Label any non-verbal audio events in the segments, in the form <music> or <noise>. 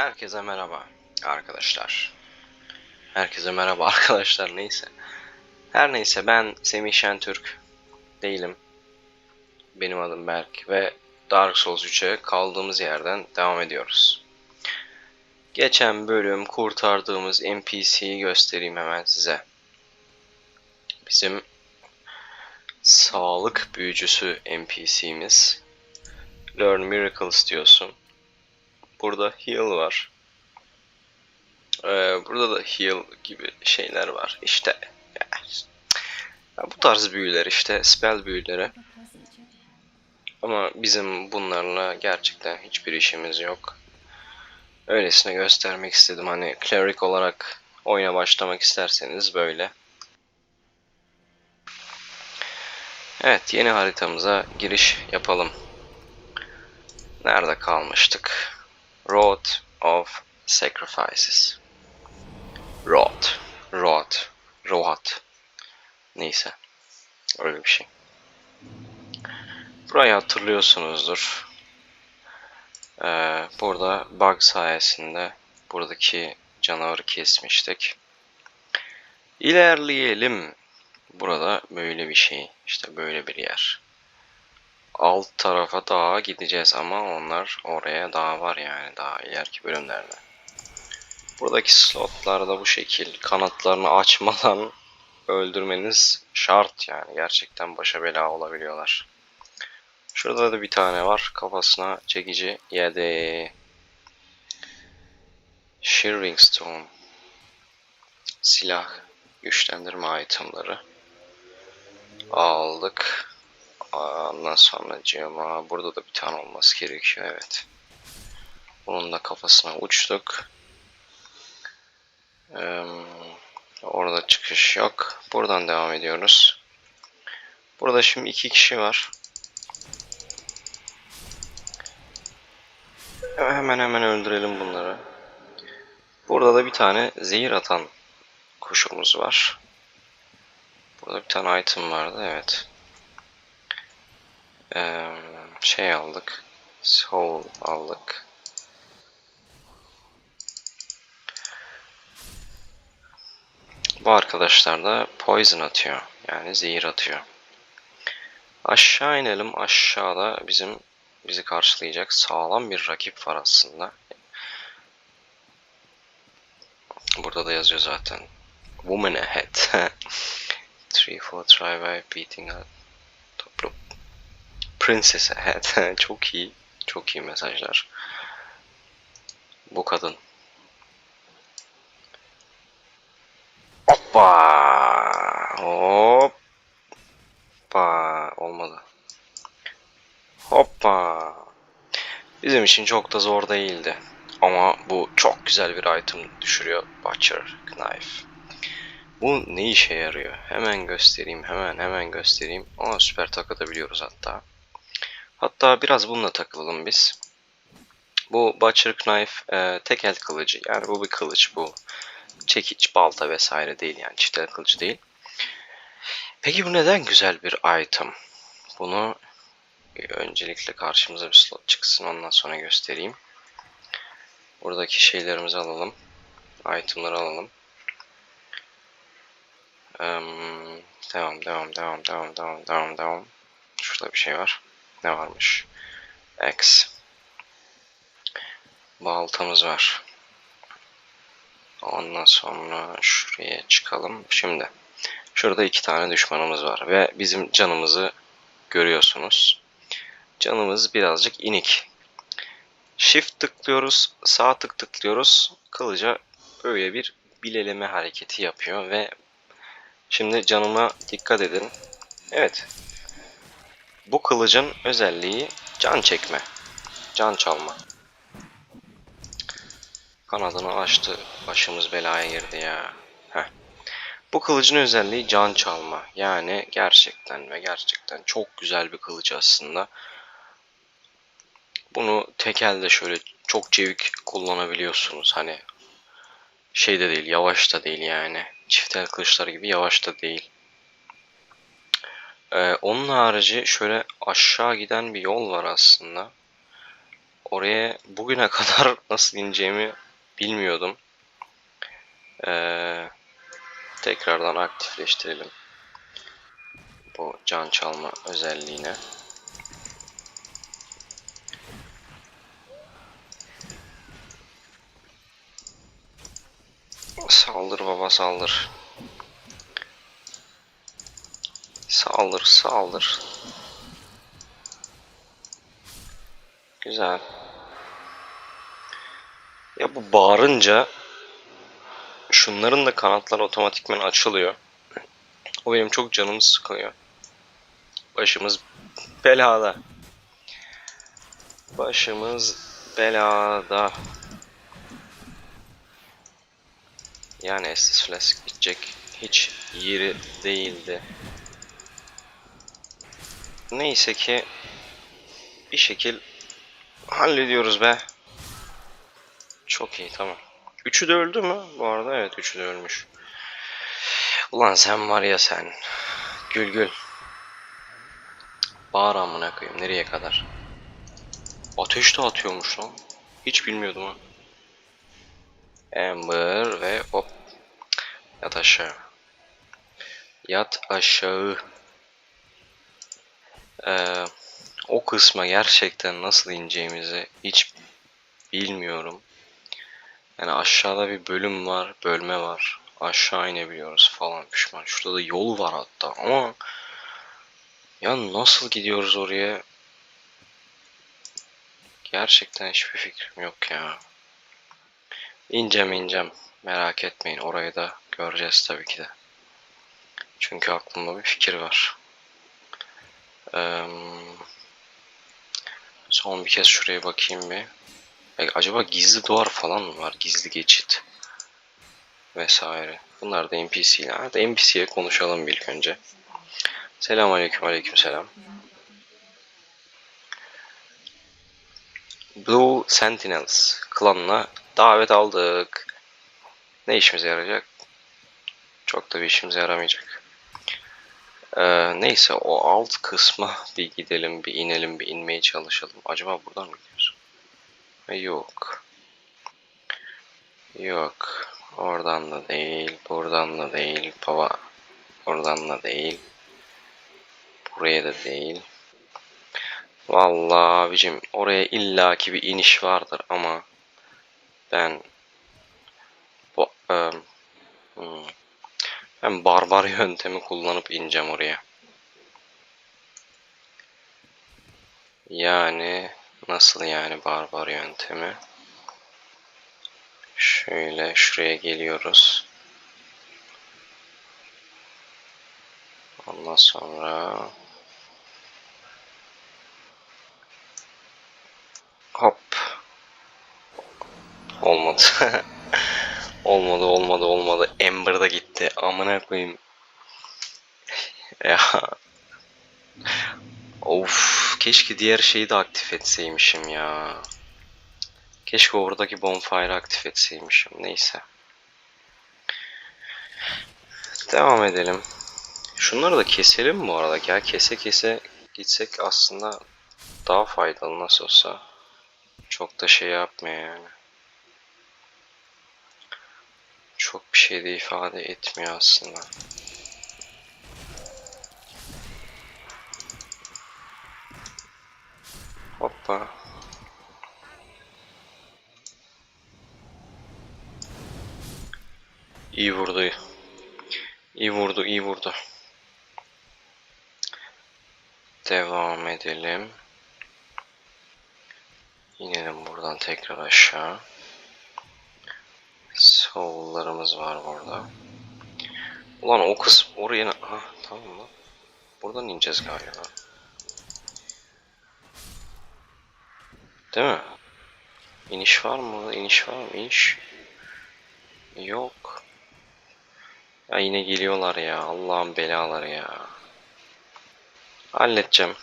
Herkese merhaba arkadaşlar. Herkese merhaba <laughs> arkadaşlar neyse. Her neyse ben Semih Şentürk değilim. Benim adım Berk ve Dark Souls 3'e kaldığımız yerden devam ediyoruz. Geçen bölüm kurtardığımız NPC'yi göstereyim hemen size. Bizim sağlık büyücüsü NPC'miz. Learn Miracles diyorsun. Burada heal var. Ee, burada da heal gibi şeyler var. İşte ya, bu tarz büyüler işte spell büyüleri. Ama bizim bunlarla gerçekten hiçbir işimiz yok. Öylesine göstermek istedim. Hani cleric olarak oyuna başlamak isterseniz böyle. Evet yeni haritamıza giriş yapalım. Nerede kalmıştık? Road of Sacrifices. Road. Road. Road. Neyse. Öyle bir şey. Burayı hatırlıyorsunuzdur. Ee, burada bug sayesinde buradaki canavarı kesmiştik. İlerleyelim. Burada böyle bir şey. İşte böyle bir yer alt tarafa daha gideceğiz ama onlar oraya daha var yani daha ileriki bölümlerde. Buradaki slotlarda bu şekil kanatlarını açmadan <laughs> öldürmeniz şart yani gerçekten başa bela olabiliyorlar. Şurada da bir tane var kafasına çekici yedi. Shearing Stone silah güçlendirme itemları aldık. Ondan sonra cima burada da bir tane olması gerekiyor evet. Bunun da kafasına uçtuk. Ee, orada çıkış yok. Buradan devam ediyoruz. Burada şimdi iki kişi var. Hemen hemen öldürelim bunları. Burada da bir tane zehir atan kuşumuz var. Burada bir tane item vardı evet. Ee, şey aldık. Soul aldık. Bu arkadaşlar da poison atıyor. Yani zehir atıyor. Aşağı inelim. Aşağıda bizim bizi karşılayacak sağlam bir rakip var aslında. Burada da yazıyor zaten. Woman ahead. <laughs> 3-4 try by beating a toplu Princess Ahead. <laughs> çok iyi. Çok iyi mesajlar. Bu kadın. Hoppa. Hoppa. Olmadı. Hoppa. Bizim için çok da zor değildi. Ama bu çok güzel bir item düşürüyor. Butcher Knife. Bu ne işe yarıyor? Hemen göstereyim, hemen hemen göstereyim. Aa süper takatabiliyoruz hatta. Hatta biraz bununla takılalım biz. Bu Butcher Knife e, tek el kılıcı. Yani bu bir kılıç bu. Çekiç, balta vesaire değil yani çift el kılıcı değil. Peki bu neden güzel bir item? Bunu öncelikle karşımıza bir slot çıksın ondan sonra göstereyim. Buradaki şeylerimizi alalım. Itemları alalım. Um, devam, devam, devam, devam, devam, devam, devam. Şurada bir şey var. Ne varmış? X. Baltamız var. Ondan sonra şuraya çıkalım. Şimdi şurada iki tane düşmanımız var ve bizim canımızı görüyorsunuz. Canımız birazcık inik. Shift tıklıyoruz, sağ tık tıklıyoruz. Kılıca böyle bir bileleme hareketi yapıyor ve şimdi canıma dikkat edin. Evet, bu kılıcın özelliği can çekme. Can çalma. Kanadını açtı. Başımız belaya girdi ya. Heh. Bu kılıcın özelliği can çalma. Yani gerçekten ve gerçekten çok güzel bir kılıç aslında. Bunu tek elde şöyle çok çevik kullanabiliyorsunuz. Hani şey de değil, yavaş da değil yani. Çift el kılıçlar gibi yavaş da değil. Ee, onun harici şöyle aşağı giden bir yol var aslında. oraya bugüne <laughs> kadar nasıl ineceğimi bilmiyordum. Ee, tekrardan aktifleştirelim. Bu can çalma özelliğine. Saldır baba saldır. Saldır saldır. Güzel. Ya bu bağırınca şunların da kanatları otomatikman açılıyor. O benim çok canımı sıkıyor. Başımız belada. Başımız belada. Yani Estes Flask gidecek hiç yeri değildi. Neyse ki bir şekil hallediyoruz be. Çok iyi tamam. Üçü de öldü mü? Bu arada evet üçü de ölmüş. Ulan sen var ya sen. Gül gül. Bağır amına koyayım nereye kadar? Ateş de atıyormuş lan. Hiç bilmiyordum ha. Amber ve hop. Yat aşağı. Yat aşağı. Ee, o kısma gerçekten nasıl ineceğimizi hiç bilmiyorum. Yani aşağıda bir bölüm var, bölme var. Aşağı inebiliyoruz falan pişman. Şurada da yol var hatta ama ya nasıl gidiyoruz oraya? Gerçekten hiçbir fikrim yok ya. İneceğim ineceğim. Merak etmeyin orayı da göreceğiz tabii ki de. Çünkü aklımda bir fikir var. Son bir kez şuraya bakayım bir. E, acaba gizli duvar falan mı var? Gizli geçit. Vesaire. Bunlar da NPC'ler. Hadi NPC'ye konuşalım ilk önce. Selam aleyküm aleyküm selam. Blue Sentinels klanına davet aldık. Ne işimize yarayacak? Çok da bir işimize yaramayacak. Ee, neyse o alt kısma bir gidelim, bir inelim, bir inmeye çalışalım. Acaba buradan mı gidiyoruz? Ha, Yok. Yok. Oradan da değil, buradan da değil, baba. Oradan da değil. Buraya da değil. Vallahi abicim oraya illaki bir iniş vardır ama ben bu em, hmm, ben barbar <laughs> yöntemi kullanıp ineceğim oraya. Yani nasıl yani barbar yöntemi? Şöyle şuraya geliyoruz. Ondan sonra hop olmadı. <laughs> olmadı olmadı olmadı. Amber da gitti. Amına koyayım. ya. Of keşke diğer şeyi de aktif etseymişim ya. Keşke oradaki bonfire'ı aktif etseymişim. Neyse. Devam edelim. Şunları da keselim bu arada. Gel kese kese gitsek aslında daha faydalı nasıl olsa. Çok da şey yapmıyor yani. Çok bir şey de ifade etmiyor aslında. Hoppa. İyi vurdu. İyi vurdu, iyi vurdu. Devam edelim. İnelim buradan tekrar aşağı. Soul'larımız var burada. Ulan o kısım oraya... Ha, tamam mı? Buradan ineceğiz galiba. Değil mi? İniş var mı? İniş var mı? İniş yok. Ya yine geliyorlar ya. Allah'ın belaları ya. Halledeceğim.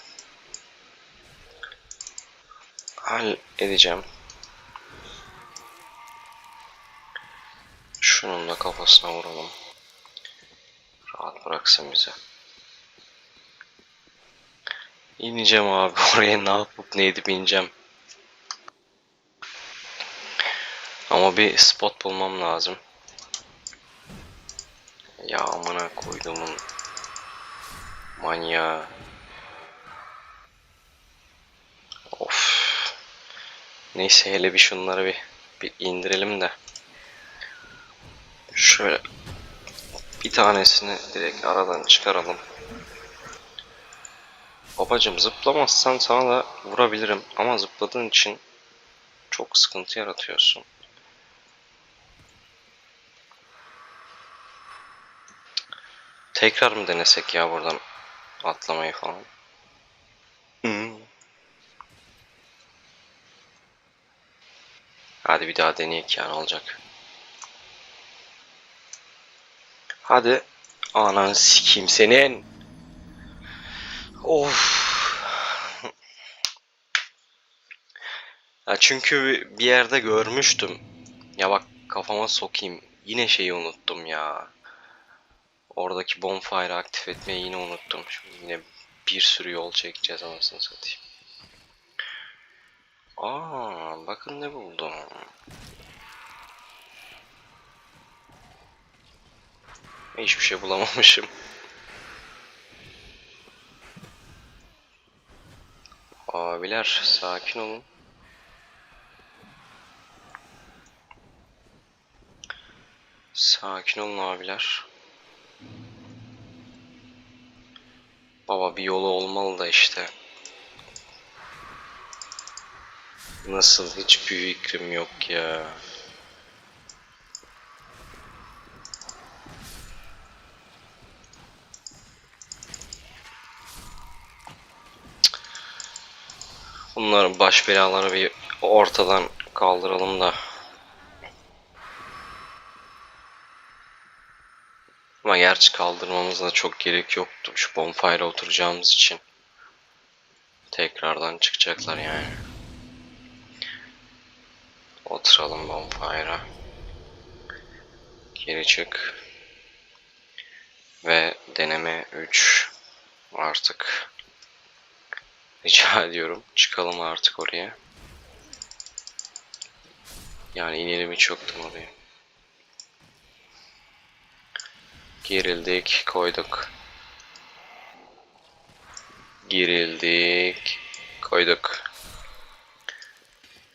Halledeceğim. Şunun da kafasına vuralım. Rahat bıraksın bizi. İneceğim abi <laughs> oraya ne yapıp ne edip ineceğim. Ama bir spot bulmam lazım. Ya amına koyduğumun manyağı. Of. Neyse hele bir şunları bir, bir indirelim de. Şöyle bir tanesini direkt aradan çıkaralım. Babacım zıplamazsan sana da vurabilirim ama zıpladığın için çok sıkıntı yaratıyorsun. Tekrar mı denesek ya buradan atlamayı falan? Hmm. Hadi bir daha deneyek ya ne olacak? Hadi. Ananı sikeyim senin. Of. Ya çünkü bir yerde görmüştüm. Ya bak kafama sokayım. Yine şeyi unuttum ya. Oradaki bonfire aktif etmeyi yine unuttum. Şimdi yine bir sürü yol çekeceğiz anasını satayım. Aa, bakın ne buldum. Hiçbir şey bulamamışım. Abiler sakin olun. Sakin olun abiler. Baba bir yolu olmalı da işte. Nasıl hiçbir fikrim yok ya. Bunların baş belaları bir ortadan kaldıralım da. Ama gerçi kaldırmamıza çok gerek yoktu. Şu bonfire'a oturacağımız için. Tekrardan çıkacaklar yani. Oturalım bonfire'a. Geri çık. Ve deneme 3 artık rica <laughs> ediyorum çıkalım artık oraya. Yani inelim hiç yoktum oraya. Gerildik, koyduk. Gerildik, koyduk.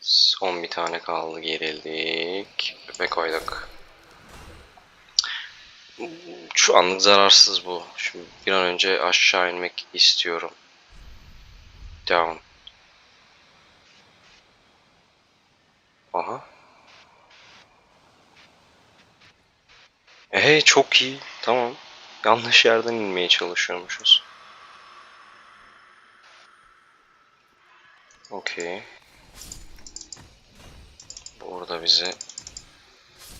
Son bir tane kaldı, gerildik ve koyduk. Şu anlık zararsız bu. Şimdi bir an önce aşağı inmek istiyorum. Down. Aha. Hey çok iyi. Tamam. Yanlış yerden inmeye çalışıyormuşuz. Okey. Burada bizi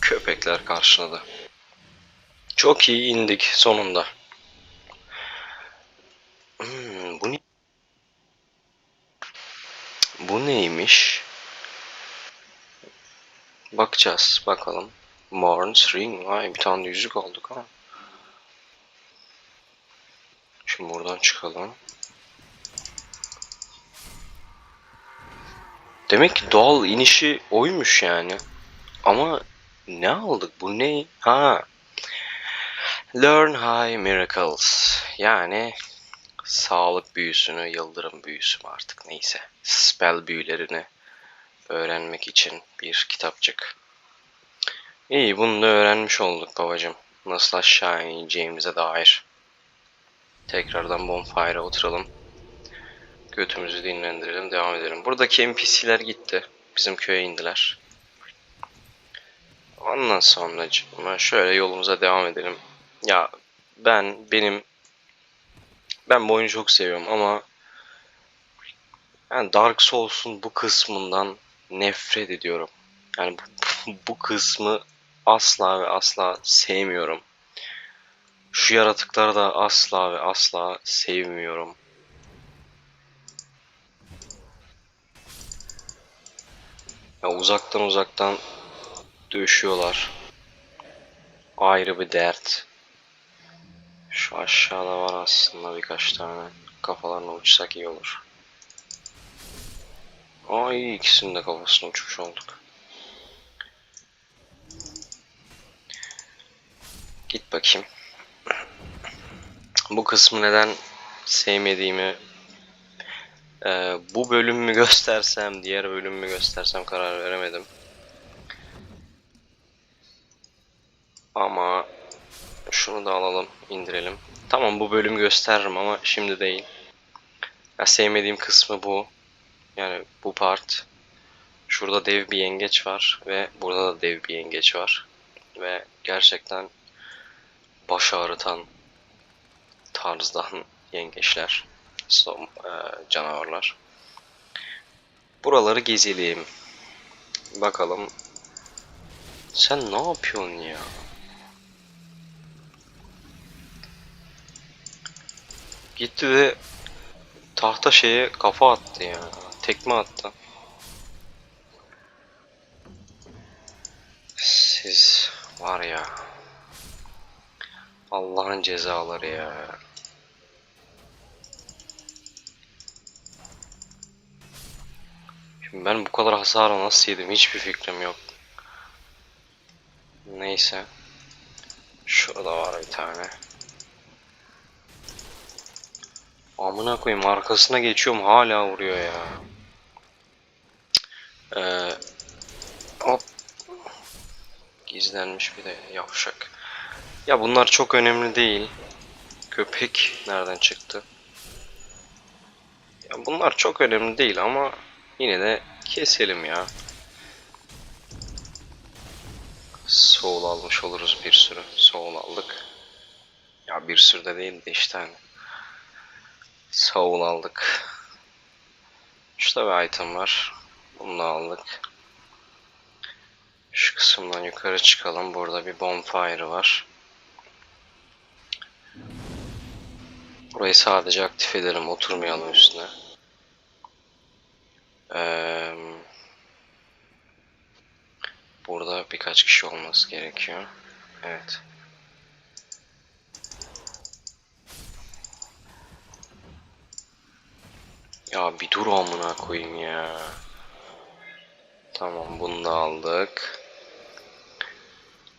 köpekler karşıladı. Çok iyi indik sonunda. Hmm, bu ne? Bu neymiş? Bakacağız bakalım. Morn's Ring. Vay bir tane yüzük aldık ha. Şimdi buradan çıkalım. Demek ki doğal inişi oymuş yani. Ama ne aldık? Bu ne? Ha. Learn High Miracles. Yani sağlık büyüsünü, yıldırım büyüsü mü artık neyse. Spell büyülerini öğrenmek için bir kitapçık. İyi bunu da öğrenmiş olduk babacım. Nasıl aşağı ineceğimize dair. Tekrardan bonfire'a oturalım. Götümüzü dinlendirelim, devam edelim. Buradaki NPC'ler gitti. Bizim köye indiler. Ondan sonra şöyle yolumuza devam edelim. Ya ben benim ben bu oyunu çok seviyorum ama yani Dark Souls'un bu kısmından nefret ediyorum. Yani bu, <laughs> bu kısmı asla ve asla sevmiyorum. Şu yaratıkları da asla ve asla sevmiyorum. Ya uzaktan uzaktan dövüşüyorlar. Ayrı bir dert. Şu aşağıda var aslında birkaç tane. Kafalarına uçsak iyi olur. Aa iyi ikisinin de kafasına uçmuş olduk. Git bakayım. Bu kısmı neden sevmediğimi e, bu bölüm mü göstersem diğer bölüm mü göstersem karar veremedim. Ama şunu da alalım, indirelim. Tamam bu bölümü gösteririm ama şimdi değil. Ya sevmediğim kısmı bu. Yani bu part. Şurada dev bir yengeç var ve burada da dev bir yengeç var. Ve gerçekten baş ağrıtan tarzdan yengeçler, som, e, canavarlar. Buraları gezelim. Bakalım. Sen ne yapıyorsun ya? Gitti de tahta şeye kafa attı ya. Tekme attı. Siz var ya. Allah'ın cezaları ya. Şimdi ben bu kadar hasarı nasıl yedim hiçbir fikrim yok. Neyse. Şurada var bir tane. Amına koyayım arkasına geçiyorum hala vuruyor ya. Ee, hop. Gizlenmiş bir de yavşak. Ya bunlar çok önemli değil. Köpek nereden çıktı? Ya bunlar çok önemli değil ama yine de keselim ya. Soul almış oluruz bir sürü. Soul aldık. Ya bir sürü de değil de işte hani. Soul aldık. Şurada bir item var. Bunu aldık. Şu kısımdan yukarı çıkalım. Burada bir bonfire var. Burayı sadece aktif edelim. Oturmayalım üstüne. Ee, burada birkaç kişi olması gerekiyor. Evet. Ya bir dur amına koyayım ya. Tamam bunu da aldık.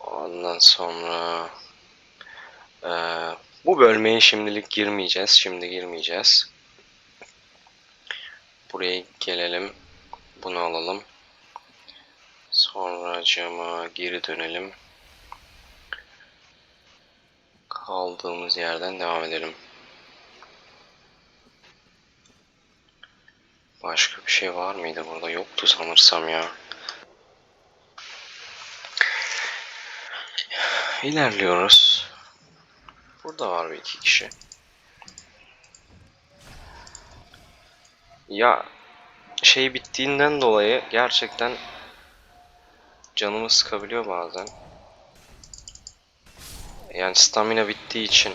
Ondan sonra eee, bu bölmeye şimdilik girmeyeceğiz. Şimdi girmeyeceğiz. Buraya gelelim. Bunu alalım. Sonra cama geri dönelim. Kaldığımız yerden devam edelim. Başka bir şey var mıydı burada? Yoktu sanırsam ya. İlerliyoruz. Burada var bir iki kişi. Ya şey bittiğinden dolayı gerçekten canımı sıkabiliyor bazen. Yani stamina bittiği için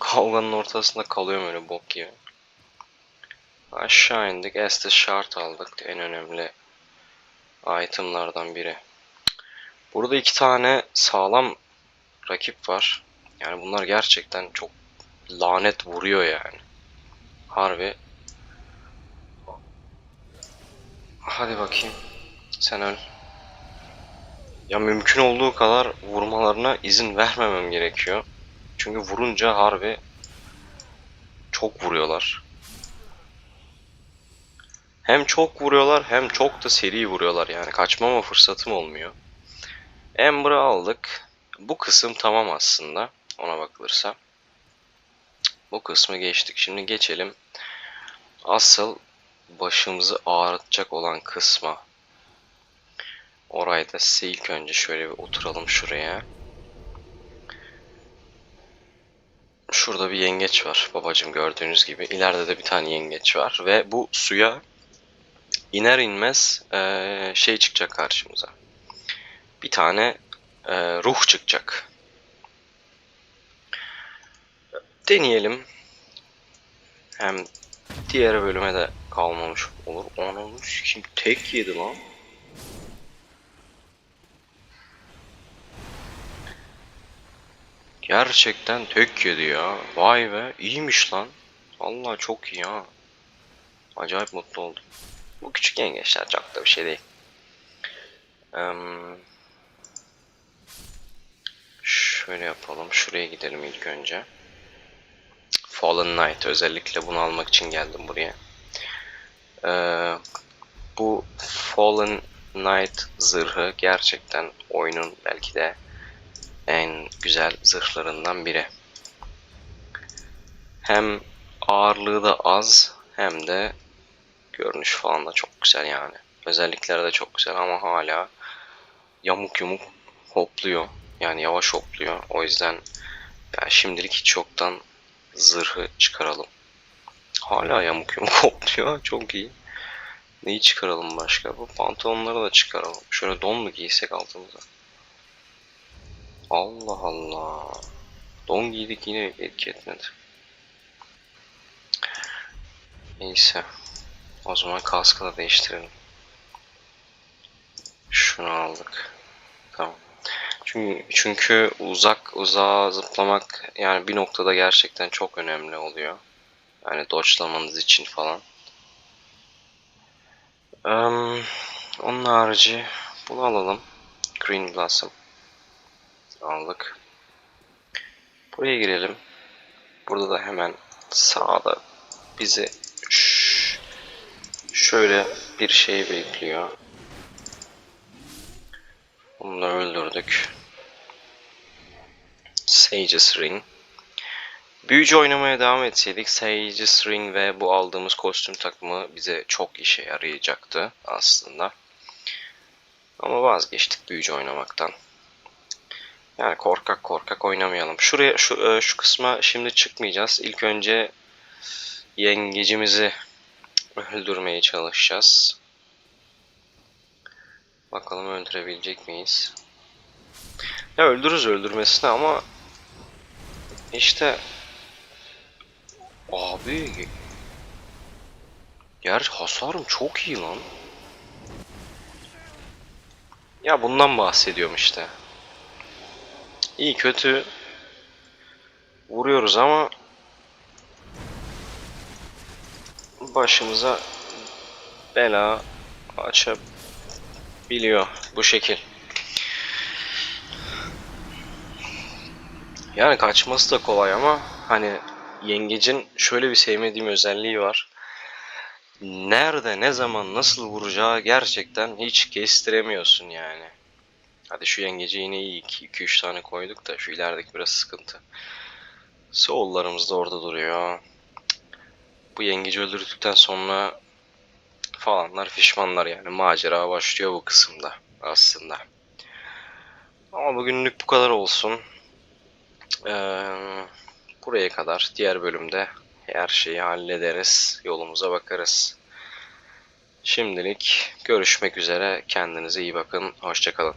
kavganın ortasında kalıyorum öyle bok gibi. Aşağı indik. Estes Shard aldık. En önemli itemlardan biri. Burada iki tane sağlam rakip var. Yani bunlar gerçekten çok lanet vuruyor yani. Harbi. Hadi bakayım. Sen öl. Ya mümkün olduğu kadar vurmalarına izin vermemem gerekiyor. Çünkü vurunca harbi çok vuruyorlar. Hem çok vuruyorlar hem çok da seri vuruyorlar yani kaçmama fırsatım olmuyor. Ember'ı aldık. Bu kısım tamam aslında ona bakılırsa. Bu kısmı geçtik. Şimdi geçelim asıl başımızı ağrıtacak olan kısma. Orayı da size ilk önce şöyle bir oturalım şuraya. Şurada bir yengeç var babacım gördüğünüz gibi. İleride de bir tane yengeç var ve bu suya iner inmez eee, şey çıkacak karşımıza. Bir tane eee, ruh çıkacak. Deneyelim. Hem diğer bölüme de kalmamış olur. Onun kim tek yedi lan. Gerçekten tek yedi ya. Vay be iyiymiş lan. Vallahi çok iyi ha. Acayip mutlu oldum. Bu küçük yengeçler çok da bir şey değil. Eee, Şöyle yapalım. Şuraya gidelim ilk önce. Fallen Knight. Özellikle bunu almak için geldim buraya. Ee, bu Fallen Knight zırhı gerçekten oyunun belki de en güzel zırhlarından biri. Hem ağırlığı da az hem de görünüş falan da çok güzel yani. Özellikleri de çok güzel ama hala yamuk yumuk hopluyor. Yani yavaş hopluyor. O yüzden yani şimdilik hiç yoktan zırhı çıkaralım. Hala yamuk yumuk <laughs> hopluyor. Çok iyi. Neyi çıkaralım başka? Bu pantolonları da çıkaralım. Şöyle don mu giysek altımıza? Allah Allah. Don giydik yine etki etmedi. Neyse. O zaman kaskı da değiştirelim. Şunu aldık. Tamam. Çünkü, çünkü uzak uzağa zıplamak yani bir noktada gerçekten çok önemli oluyor. Yani dodge'lamanız için falan. Eee, onun harici bunu alalım. Green Blossom. Aldık. Buraya girelim. Burada da hemen sağda bizi şöyle bir şey bekliyor. Bunu da öldürdük. Sage's Ring. Büyücü oynamaya devam etseydik Sage's Ring ve bu aldığımız kostüm takımı bize çok işe yarayacaktı aslında. Ama vazgeçtik büyücü oynamaktan. Yani korkak korkak oynamayalım. Şuraya şu e, şu kısma şimdi çıkmayacağız. İlk önce yengecimizi öldürmeye çalışacağız. Bakalım öldürebilecek miyiz? Ya öldürürüz öldürmesine ama işte abi Gerçi hasarım çok iyi lan. Ya bundan bahsediyorum işte. İyi kötü vuruyoruz ama başımıza bela açabiliyor bu şekil. Yani kaçması da kolay ama hani yengecin şöyle bir sevmediğim özelliği var. Nerede, ne zaman, nasıl vuracağı gerçekten hiç kestiremiyorsun yani. Hadi şu yengeci yine iyi 2-3 tane koyduk da şu ilerideki biraz sıkıntı. Soul'larımız da orada duruyor. Bu yengeci öldürdükten sonra falanlar pişmanlar yani macera başlıyor bu kısımda aslında. Ama bugünlük bu kadar olsun. Ee, buraya kadar diğer bölümde her şeyi hallederiz. Yolumuza bakarız. Şimdilik görüşmek üzere. Kendinize iyi bakın. Hoşçakalın.